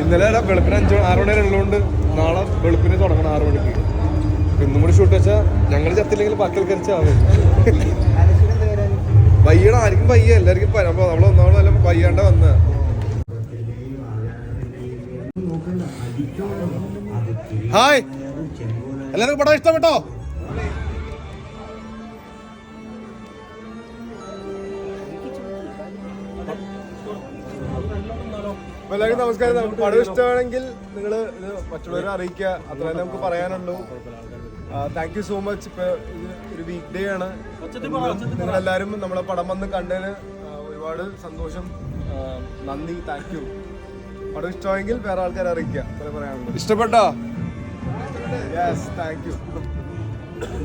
ഇന്നലെ വെളുപ്പിന് അഞ്ച് ആറ് മണി വരെ ഉള്ളതുകൊണ്ട് നാളെ വെളുപ്പിന് തുടങ്ങണം ആറ് മണിക്ക്. ഇന്നും കൂടി ഷൂട്ട് വെച്ചാൽ ഞങ്ങൾ ചത്തില്ലെങ്കിൽ ബാക്കി ആൾക്കാർ ചാവും ആർക്കും വയ്യ എല്ലാവർക്കും അപ്പൊ നമ്മൾ ഒന്നാമത് വയ്യാണ്ട വന്ന. ഹായ്. എല്ലാവർക്കും പടം ഇഷ്ടപ്പെട്ടോ? അപ്പൊ എല്ലാവർക്കും നമസ്കാരം. നമുക്ക് പടം ഇഷ്ടമാണെങ്കിൽ നിങ്ങൾ ഇത് മറ്റുള്ളവരെ അറിയിക്കുക. അത്ര നമുക്ക് പറയാനുള്ളൂ. താങ്ക് യു സോ മച്ച് ഇപ്പൊ ഇത് ഒരു വീക്ക് ഡേ ആണ്. നിങ്ങൾ എല്ലാവരും നമ്മളെ പടം വന്ന് കണ്ടതിന് ഒരുപാട് സന്തോഷം. നന്ദി. താങ്ക് യു പടം ഇഷ്ടമായെങ്കിൽ വേറെ ആൾക്കാരെ അറിയിക്കുക. അത്ര പറയാനുള്ളൂ. ഇഷ്ടപ്പെട്ടോ? യെസ് താങ്ക് യു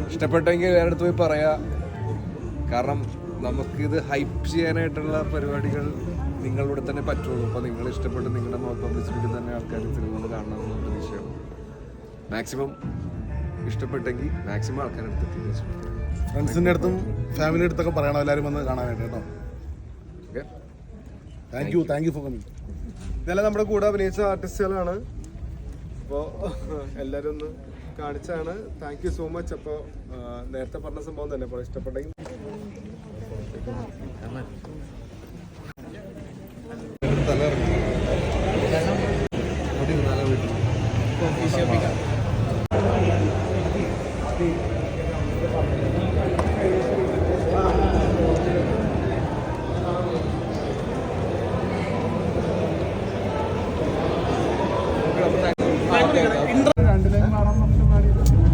ഇഷ്ടപ്പെട്ടെങ്കിൽ വേറെ അടുത്ത് പോയി പറയാ. കാരണം നമുക്കിത് ഹൈപ്പ് ചെയ്യാനായിട്ടുള്ള പരിപാടികൾ നിങ്ങളിവിടെ തന്നെ പറ്റുള്ളൂ. അപ്പോൾ നിങ്ങൾ ഇഷ്ടപ്പെട്ട് നിങ്ങളുടെ പബ്ലിസിറ്റി തന്നെ ആൾക്കാർ സിനിമകൾ കാണണമെന്നുള്ള പ്രതീക്ഷയാണ്. മാക്സിമം ഇഷ്ടപ്പെട്ടെങ്കിൽ മാക്സിമം ആൾക്കാരുടെ അടുത്ത് ഫ്രണ്ട്സിന്റെ അടുത്തും ഫാമിലിയുടെ അടുത്തൊക്കെ പറയണം. എല്ലാവരും വന്ന് കാണാനായിട്ട് കേട്ടോ. Okay thank you thank you for coming ഇതെല്ലാം നമ്മുടെ കൂടെ അഭിനയിച്ച ആർട്ടിസ്റ്റുകളാണ്. അപ്പോൾ എല്ലാവരും ഒന്ന് കാണിച്ചാണ്. താങ്ക് യു സോ മച്ച് അപ്പോൾ നേരത്തെ പറഞ്ഞ സംഭവം തന്നെ. അപ്പോൾ ഇഷ്ടപ്പെട്ടെങ്കിൽ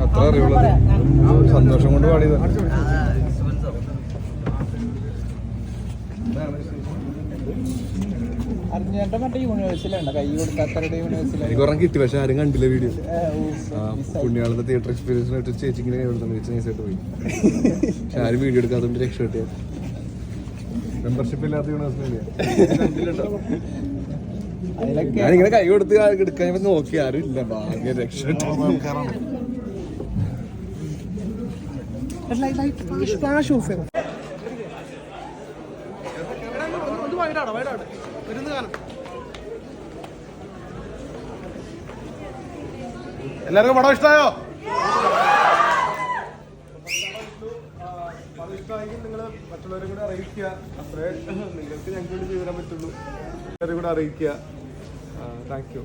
അത്ര അറിവുള്ളത് സന്തോഷം കൊണ്ട് പാടിയത് അർജുനന്റെ മറ്റേ യൂണിവേഴ്സിലുണ്ട് കൈ കൊടുക്കാത്തവരുടെ യൂണിവേഴ്സിൽ എനിക്ക് ഒരെണ്ണം കിട്ടി പക്ഷെ ആരും കണ്ടില്ല വീഡിയോ പുണ്യാളത്തെ തിയേറ്റർ എക്സ്പീരിയൻസ് ആയിട്ട് ചേച്ചി ഇങ്ങനെ എഴുതുന്നു ചേച്ചി നൈസായിട്ട് പോയി. പക്ഷെ ആരും വീഡിയോ എടുക്കാത്തതുകൊണ്ട് രക്ഷപ്പെട്ടിയ മെമ്പർഷിപ്പ് ഇല്ലാത്ത യൂണിവേഴ്സിറ്റി അതിലൊക്കെ ഞാനിങ്ങനെ കൈ കൊടുത്ത് എടുക്കാൻ നോക്കി ആരും ഇല്ല ഭാഗ്യ രക്ഷപ്പെട്ടു. എല്ലാവർക്കും പടം ഇഷ്ടമായോ ഇഷ്ടമായെങ്കിൽ നിങ്ങൾ മറ്റുള്ളവരെ കൂടെ അറിയിക്കുക. അത്രേ നിങ്ങൾക്ക് ഞങ്ങൾക്ക് വേണ്ടി ചെയ്തു തരാൻ പറ്റുള്ളൂ. എല്ലാവരും കൂടെ അറിയിക്കുക. താങ്ക് യു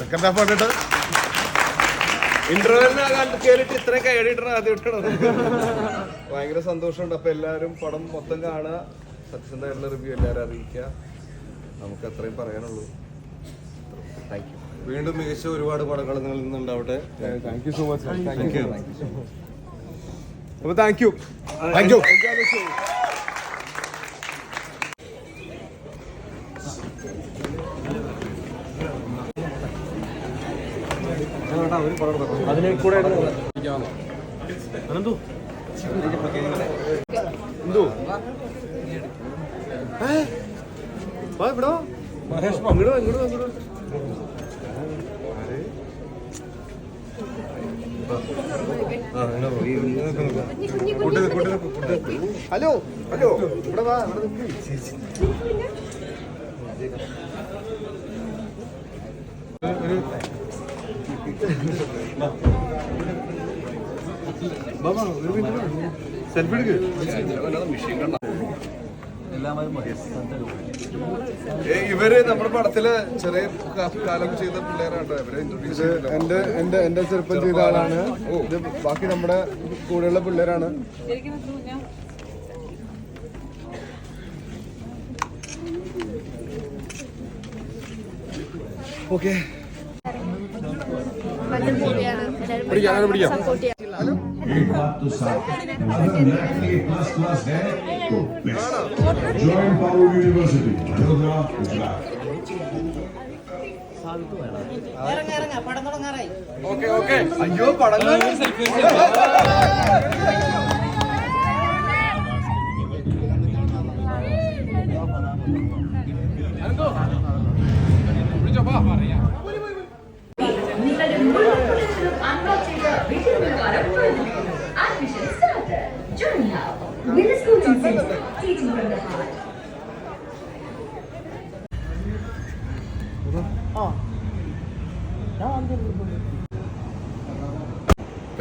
സെക്കൻഡ് ഹാഫ് കണ്ടിട്ട്? ഇന്റർവെല്ലിന് കേറിട്ട് ഇത്ര കൈയടിയിട്ട് ആദ്യമായിട്ടാണ് ഭയങ്കര സന്തോഷമുണ്ട്. അപ്പൊ എല്ലാവരും പടം മൊത്തം കാണുക. സത്യസന്ധമായിട്ടുള്ള റിവ്യൂ എല്ലാവരും അറിയിക്കുക. നമുക്ക് അത്രയും പറയാനുള്ളൂ. താങ്ക് യു വീണ്ടും മികച്ച ഒരുപാട് പടങ്ങൾ നിങ്ങളിൽ നിന്നുണ്ടാവട്ടെ thank you so much thank you അപ്പൊ താങ്ക് യു താങ്ക് യു എന്തോ വാ ഇവിടെ വാ. ഇങ്ങട് വാ, ഇങ്ങട് വാ, ഇങ്ങട് വാ. ഹലോ ഹലോ ഇവിടെ വാ ഇവിടെ നിൽക്ക് സെൽഫി എടുക്ക് ഇവർ നമ്മുടെ പടത്തിൽ ചെറിയ കാലം ചെയ്ത പിള്ളേരാണ് ഇവരെ ഇൻട്രൊഡ്യൂസ് എന്റെ എന്റെ എന്റെ ചെറുപ്പം ചെയ്ത ആളാണ്. ഇത് ബാക്കി നമ്മുടെ കൂടെയുള്ള പിള്ളേരാണ്. ഓക്കെ. പിടിക്കാം അങ്ങനെ പിടിക്കാം एक बात तो साफ है अगर मैथ ए प्लस प्लस है तो best join power university Vadodara Gujarat okay okay അയ്യോ പടങ്ങൾ നിങ്ങളുടെ Join now. Willis School Center. Teaching from the heart.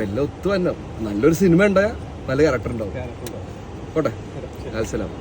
എല്ലാം ഒത്തു തന്നെ നല്ലൊരു സിനിമ ഉണ്ടായ നല്ല ക്യാരക്ടർ ഉണ്ടാവും പോട്ടെ അസലാം